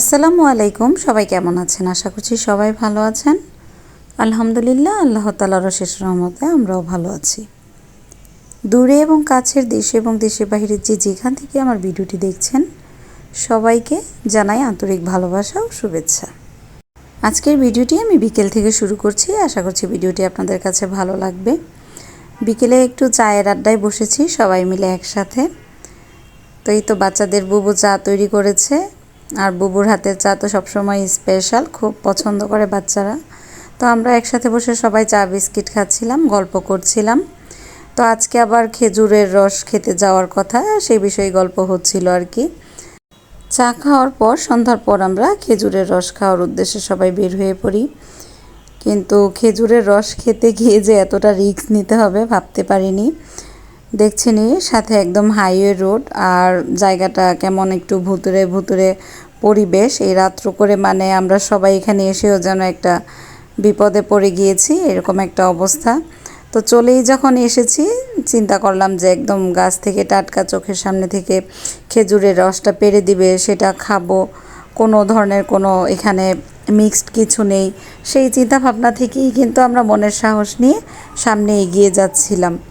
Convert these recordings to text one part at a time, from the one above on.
আসসালামু আলাইকুম। সবাই কেমন আছেন? আশা করছি সবাই ভালো আছেন। আলহামদুলিল্লাহ, আল্লাহ তালার শেষ রহমতে আমরাও ভালো আছি। দূরে এবং কাছের দেশে এবং দেশের বাহিরের যে যেখান থেকে আমার ভিডিওটি দেখছেন, সবাইকে জানাই আন্তরিক ভালোবাসা ও শুভেচ্ছা। আজকের ভিডিওটি আমি বিকেল থেকে শুরু করছি। আশা করছি ভিডিওটি আপনাদের কাছে ভালো লাগবে। বিকেলে একটু চায়ের আড্ডায় বসেছি, সবাই মিলে একসাথে। তো এই তো বাচ্চাদের বুবু চা তৈরি করেছে। আর বুবুর হাতের চা তো সবসময় স্পেশাল খুব পছন্দ করে বাচ্চারা। তো আমরা একসাথে বসে সবাই চা, বিস্কিট খাচ্ছিলাম, গল্প করছিলাম। তো আজকে আবার খেজুরের রস খেতে যাওয়ার কথা, সেই বিষয়ে গল্প হচ্ছিল আর কি। চা খাওয়ার পর, সন্ধ্যার পর আমরা খেজুরের রস খাওয়ার উদ্দেশ্যে সবাই বের হয়ে পড়ি। কিন্তু খেজুরের রস খেতে গিয়ে যে এতটা রিস্ক নিতে হবে, ভাবতে পারিনি। দেখছেনি সাথে একদম হাইওয়ে রোড আর জায়গাটা কেমন একটু ভুতুরে ভুতুরে পরিবেশ। এই রাত্র করে মানে আমরা সবাই এখানে এসেও যেন একটা বিপদে পড়ে গিয়েছি, এরকম একটা অবস্থা। তো চলেই যখন এসেছি, চিন্তা করলাম যে একদম গাছ থেকে টাটকা চোখের সামনে থেকে খেজুরের রসটা পেরে দিবে, সেটা খাব। কোনো ধরনের কোনো এখানে মিক্সড কিছু নেই। সেই চিন্তা ভাবনা থেকেই কিন্তু আমরা মনের সাহস নিয়ে সামনে এগিয়ে যাচ্ছিলাম।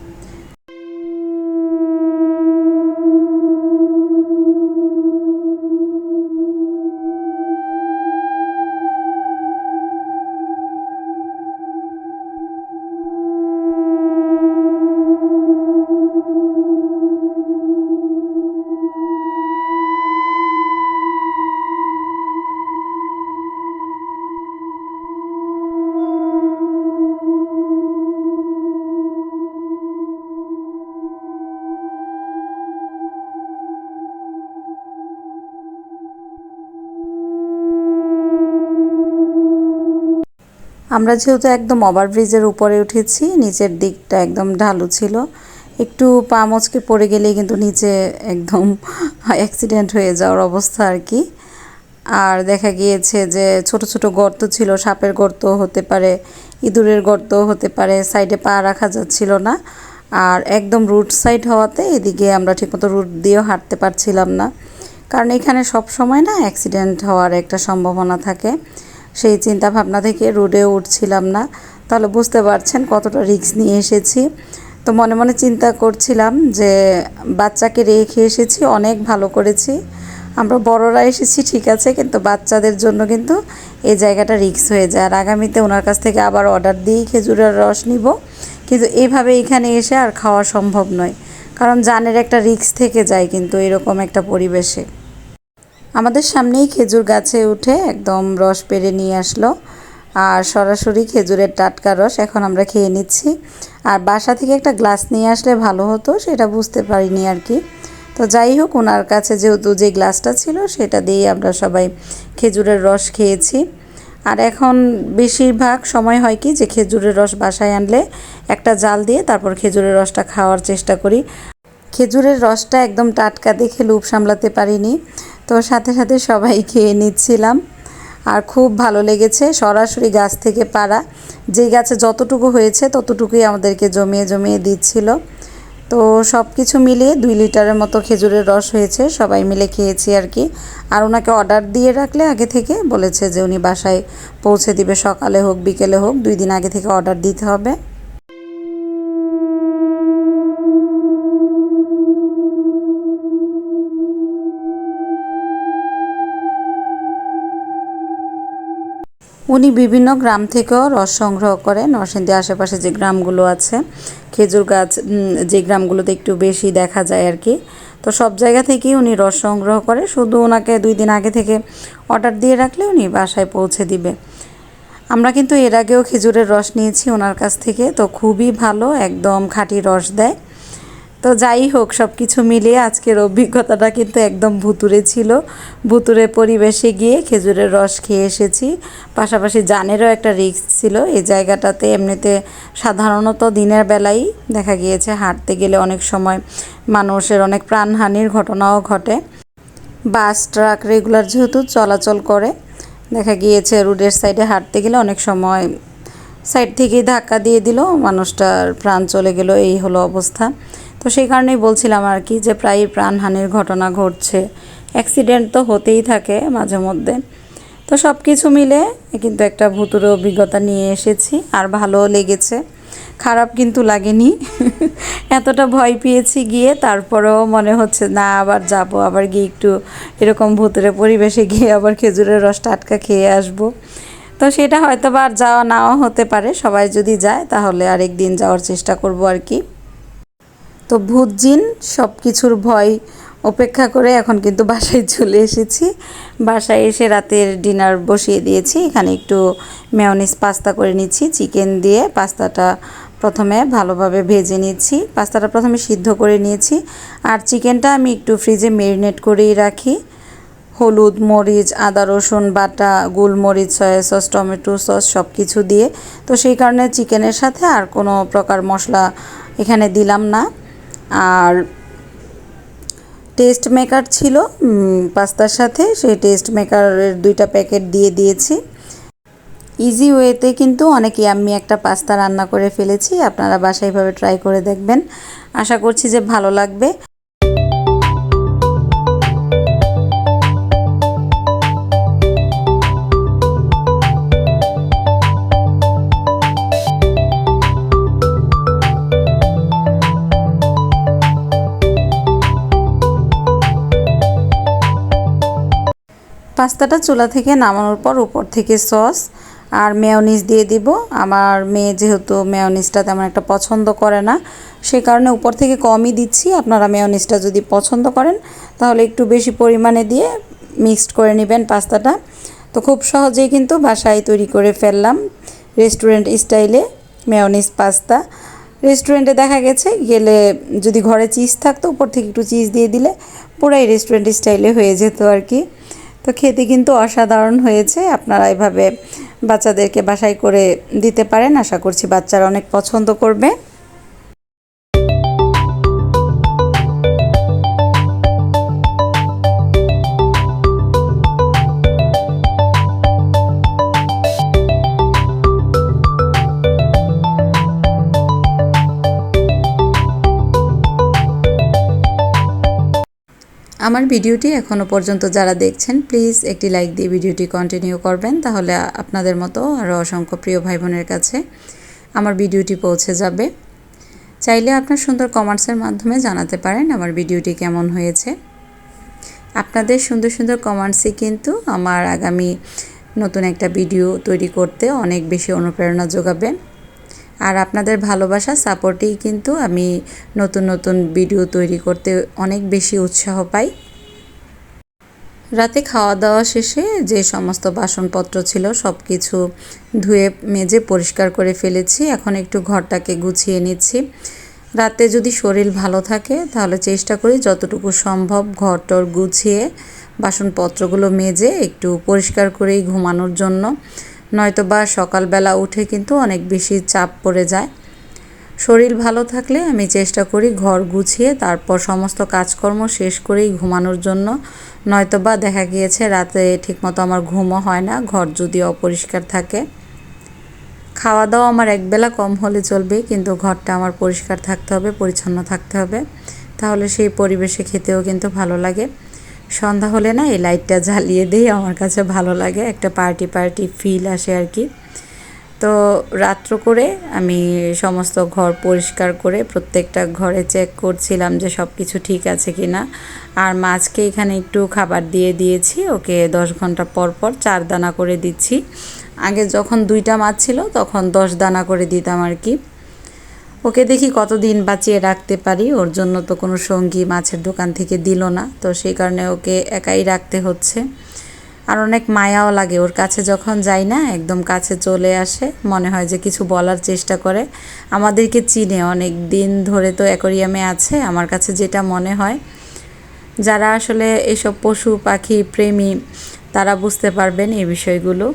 আমরা যেহেতু একদম ওভারব্রিজের উপরে উঠেছি, নিচের দিকটা একদম ঢালু ছিল। একটু পা মচকে পড়ে গেলেই কিন্তু নিচে একদম অ্যাক্সিডেন্ট হয়ে যাওয়ার অবস্থা আর কি। আর দেখা গিয়েছে যে ছোট ছোট গর্ত ছিল, সাপের গর্ত হতে পারে, ইঁদুরের গর্ত হতে পারে সাইডে পা রাখা যাচ্ছিল না। আর একদম রুট সাইড হওয়াতে এদিকে আমরা ঠিকমতো রুট দিয়েও হাঁটতে পারছিলাম না। কারণ এখানে সব সময় না অ্যাক্সিডেন্ট হওয়ার একটা সম্ভাবনা থাকে। সেই চিন্তা ভাবনা থেকে রোডে উঠছিলাম না। তাহলে বুঝতে পারছেন কতটা রিস্ক নিয়ে এসেছি। তো মনে মনে চিন্তা করছিলাম যে বাচ্চাকে রেখে এসেছি, অনেক ভালো করেছি। আমরা বড়রা এসেছি, ঠিক আছে, কিন্তু বাচ্চাদের জন্য কিন্তু এই জায়গাটা রিক্স হয়ে যায়। আর আগামীতে ওনার কাছ থেকে আবার অর্ডার দিয়েই খেজুরের রস নিব। কিন্তু এভাবে এখানে এসে আর খাওয়া সম্ভব নয়। কারণ জানের একটা রিক্স থেকে যায় কিন্তু এরকম একটা পরিবেশে। আমাদের সামনেই খেজুর গাছে উঠে একদম রস পেরে নিয়ে আসলো। আর সরাসরি খেজুরের টাটকা রস এখন আমরা খেয়ে নিচ্ছি। আর বাসা থেকে একটা গ্লাস নিয়ে আসলে ভালো হতো, সেটা বুঝতে পারিনি আর কি। তো যাই হোক ওনার কাছে যেহেতু যে গ্লাসটা ছিল, সেটা দিয়েই আমরা সবাই খেজুরের রস খেয়েছি। আর এখন বেশিরভাগ সময় হয় কি যে খেজুরের রস বাসায় আনলে একটা জাল দিয়ে তারপর খেজুরের রসটা খাওয়ার চেষ্টা করি। খেজুরের রসটা একদম টাটকা দেখে লুপ সামলাতে পারিনি। তো সাথে সাথে সবাই খেয়ে নিচ্ছিলাম। আর খুব ভালো লেগেছে সরাসরি গাছ থেকে পাড়া। যে গাছে যতটুকু হয়েছে ততটুকুই আমাদেরকে জমিয়ে জমিয়ে দিচ্ছিল। তো সব কিছু মিলিয়ে দুই লিটারের মতো খেজুরের রস হয়েছে, সবাই মিলে খেয়েছি আর কি। আর ওনাকে অর্ডার দিয়ে রাখলে আগে থেকে বলেছে যে উনি বাসায় পৌঁছে দিবে, সকালে হোক, বিকেলে হোক, দুই দিন আগে থেকে অর্ডার দিতে হবে। উনি বিভিন্ন গ্রাম থেকেও রস সংগ্রহ করে। নরসিংদী আশেপাশে যে গ্রামগুলো আছে, খেজুর গাছ যে গ্রামগুলোতে একটু বেশি দেখা যায় আর কি, তো সব জায়গা থেকেই উনি রস সংগ্রহ করে। শুধু ওনাকে দুই দিন আগে থেকে অর্ডার দিয়ে রাখলে উনি বাসায় পৌঁছে দিবে। আমরা কিন্তু এর আগেও খেজুরের রস নিয়েছি ওনার কাছ থেকে, তো খুবই ভালো, একদম খাঁটি রস দেয়। তো যাই হোক সব কিছু মিলিয়ে আজকের অভিজ্ঞতাটা কিন্তু একদম ভুতুরে ছিল। ভুতুরে পরিবেশে গিয়ে খেজুরের রস খেয়ে এসেছি। পাশাপাশি জানেরও একটা রিস্ক ছিল। এই জায়গাটাতে এমনিতে সাধারণত দিনের বেলাই দেখা গিয়েছে, হাঁটতে গেলে অনেক সময় মানুষের অনেক প্রাণহানির ঘটনাও ঘটে। বাস, ট্রাক রেগুলার যেহেতু চলাচল করে, দেখা গিয়েছে রোডের সাইডে হাঁটতে গেলে অনেক সময় সাইড থেকেই ধাক্কা দিয়ে দিল, মানুষটার প্রাণ চলে গেল, এই হলো অবস্থা। তো সেই কারণেই বলছিলাম আর কি যে প্রায়ই প্রাণহানির ঘটনা ঘটছে। অ্যাক্সিডেন্ট তো হতেই থাকে মাঝে মধ্যে। তো সব কিছু মিলে কিন্তু একটা ভুতুরে অভিজ্ঞতা নিয়ে এসেছি আর ভালোও লেগেছে। খারাপ কিন্তু লাগেনি। এতটা ভয় পেয়েছি গিয়ে, তারপরেও মনে হচ্ছে না, আবার যাব, আবার গিয়ে একটু এরকম ভুতুরে পরিবেশে গিয়ে আবার খেজুরের রস টাটকা খেয়ে আসব। তো সেটা হয়তো বা আর যাওয়া নাও হতে পারে, সবাই যদি যায় তাহলে আরেক দিন যাওয়ার চেষ্টা করব আর কি। তো ভূত জিন সব কিছুর ভয় অপেক্ষা করে এখন কিন্তু বাসায় চলে এসেছি। বাসায় এসে রাতের ডিনার বসিয়ে দিয়েছি। এখানে একটু মেয়নিস পাস্তা করে নিচ্ছি, চিকেন দিয়ে পাস্তাটা প্রথমে ভালোভাবে ভেজে নিচ্ছি, পাস্তাটা প্রথমে সিদ্ধ করে নিয়েছি। আর চিকেনটা আমি একটু ফ্রিজে মেরিনেট করেই রাখি। হলুদ মরিচ, আদা রসুন, বাটা, গোলমরিচ, সয়া সস, টমেটো সস সব কিছু দিয়ে। তো সেই কারণে চিকেনের সাথে আর কোনো প্রকার মশলা এখানে দিলাম না। আর টেস্ট মেকার ছিল পাস্তার সাথে। সেই টেস্ট মেকারের দুইটা প্যাকেট দিয়ে দিয়েছি। ইজি ওয়েতে কিন্তু অনেক আমি একটা পাস্তা রান্না করে ফেলেছি। আপনারা বাসায় ভাবে ট্রাই করে দেখবেন। আশা করছি যে ভালো লাগবে। পাস্তাটা চুলা থেকে নামানোর পর উপর থেকে সস আর মেয়নিজ দিয়ে দিব। আমার মেয়ে যেহেতু মেয়নিজটা তেমন একটা পছন্দ করে না, সে কারণে উপর থেকে কমই দিচ্ছি। আপনারা মেয়নিজটা যদি পছন্দ করেন, তাহলে একটু বেশি পরিমাণে দিয়ে মিক্সড করে নেবেন পাস্তাটা। তো খুব সহজেই কিন্তু বাসায় তৈরি করে ফেললাম রেস্টুরেন্ট স্টাইলে মেয়নিজ পাস্তা। রেস্টুরেন্টে দেখা গেছে, গেলে যদি ঘরে চিজ থাকতো, উপর থেকে একটু চিজ দিয়ে দিলে পুরাই রেস্টুরেন্ট স্টাইলে হয়ে যেত আর কি। তো খেতে কিন্তু অসাধারণ হয়েছে। আপনারা এভাবে বাচ্চাদেরকে বাসায় করে দিতে পারেন। আশা করছি বাচ্চারা অনেক পছন্দ করবে। আমার ভিডিওটি এখনও পর্যন্ত যারা দেখছেন প্লিজ একটি লাইক দিয়ে ভিডিওটি কন্টিনিউ করবেন, তাহলে আপনাদের মতো আরও অসংখ্য প্রিয় ভাই বোনের কাছে আমার ভিডিওটি পৌঁছে যাবে। চাইলে আপনার সুন্দর কমেন্টসের মাধ্যমে জানাতে পারেন আমার ভিডিওটি কেমন হয়েছে। আপনাদের সুন্দর সুন্দর কমেন্টসই কিন্তু আমার আগামী নতুন একটা ভিডিও তৈরি করতে অনেক বেশি অনুপ্রেরণা যোগাবে আর আপনাদের ভালোবাসা, সাপোর্টেই কিন্তু আমি নতুন নতুন ভিডিও তৈরি করতে অনেক বেশি উৎসাহ পাই। রাতে খাওয়া দাওয়া শেষে যে সমস্ত বাসনপত্র ছিল সব কিছু ধুয়ে, মেজে পরিষ্কার করে ফেলেছি। এখন একটু ঘরটাকে গুছিয়ে নিচ্ছি। রাতে যদি শরীর ভালো থাকে তাহলে চেষ্টা করি যতটুকু সম্ভব ঘরটর গুছিয়ে বাসনপত্রগুলো মেজে একটু পরিষ্কার করেই ঘুমানোর জন্য। নয়তো বা সকালবেলা উঠে কিন্তু অনেক বেশি চাপ পড়ে যায়। শরীর ভালো থাকলে আমি চেষ্টা করি ঘর গুছিয়ে তারপর সমস্ত কাজকর্ম শেষ করেই ঘুমানোর জন্য। নয়তো বা দেখা গিয়েছে রাতে ঠিকমতো আমার ঘুমও হয় না, ঘর যদি অপরিষ্কার থাকে। খাওয়া দাওয়া আমার একবেলা কম হলে চলবে, কিন্তু ঘরটা আমার পরিষ্কার থাকতে হবে, পরিচ্ছন্ন থাকতে হবে। তাহলে সেই পরিবেশে খেতেও কিন্তু ভালো লাগে। সন্ধ্যা হলে না এই লাইটটা জ্বালিয়ে দিই, আমার কাছে ভালো লাগে, একটা পার্টি পার্টি ফিল আসে আর কি। তো রাত্র করে আমি সমস্ত ঘর পরিষ্কার করে প্রত্যেকটা ঘরে চেক করছিলাম যে সব কিছু ঠিক আছে কি না আর মাছকে এখানে একটু খাবার দিয়ে দিয়েছি, ওকে দশ ঘণ্টা পর পর চার দানা করে দিচ্ছি। আগে যখন দুইটা মাছ ছিল, তখন দশ দানা করে দিতাম আর কি। ওকে দেখি কতদিন বাঁচিয়ে রাখতে পারি। ওর জন্য তো কোনো সঙ্গী মাছের দোকান থেকে দিল না। তো সেই কারণে ওকে একাই রাখতে হচ্ছে। আর অনেক মায়াও লাগে। ওর কাছে যখন যাই না, একদম কাছে চলে আসে। মনে হয় যে কিছু বলার চেষ্টা করে। আমাদেরকে চিনে। অনেক দিন ধরে তো অ্যাকোরিয়ামে আছে। আমার কাছে যেটা মনে হয়, যারা আসলে এসব পশু পাখি প্রেমী, তারা বুঝতে পারবেন এই বিষয়গুলো।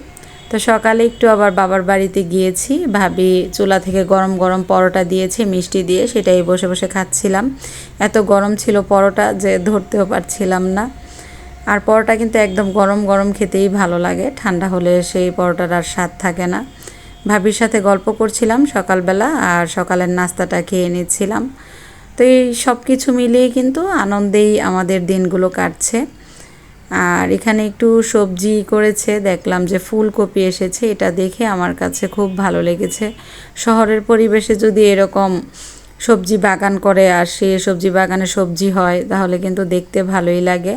তো সকালে একটু আবার বাবার বাড়িতে গিয়েছি। ভাবি চুলা থেকে গরম গরম পরোটা দিয়েছে, মিষ্টি দিয়ে সেটাই বসে বসে খাচ্ছিলাম। এত গরম ছিল পরোটা যে ধরতেও পারছিলাম না। আর পরোটা কিন্তু একদম গরম গরম খেতেই ভালো লাগে, ঠান্ডা হলে সেই পরোটার আর স্বাদ থাকে না। ভাবির সাথে গল্প করছিলাম সকালবেলা আর সকালের নাস্তাটা খেয়ে নিচ্ছিলাম। তো এই সব কিছু মিলিয়ে কিন্তু আনন্দেই আমাদের দিনগুলো কাটছে। আর এখানে একটু সবজি করেছে, দেখলাম যে ফুলকপি এসেছে, এটা দেখে আমার কাছে খুব ভালো লেগেছে। শহরের পরিবেশে যদি এরকম সবজি বাগান করে আর সে সবজি বাগানে সবজি হয়, তাহলে কিন্তু দেখতে ভালোই লাগে।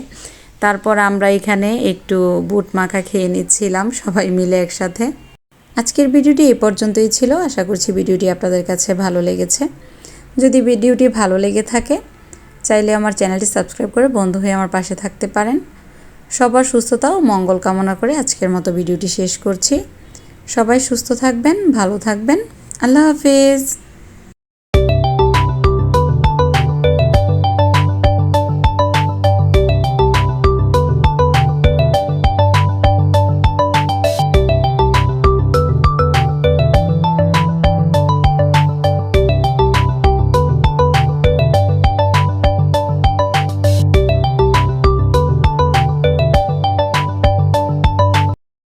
তারপর আমরা এখানে একটু বুট মাখা খেয়ে নিচ্ছিলাম, সবাই মিলে একসাথে। আজকের ভিডিওটি এ পর্যন্তই ছিল, আশা করছি ভিডিওটি আপনাদের কাছে ভালো লেগেছে। যদি ভিডিওটি ভালো লেগে থাকে, চাইলে আমার চ্যানেলটি সাবস্ক্রাইব করে বন্ধু হয়ে আমার পাশে থাকতে পারেন। সবার সুস্থতা ও মঙ্গল কামনা করে আজকের মতো ভিডিওটি শেষ করছি। সবাই সুস্থ থাকবেন, ভালো থাকবেন। আল্লাহ হাফেজ।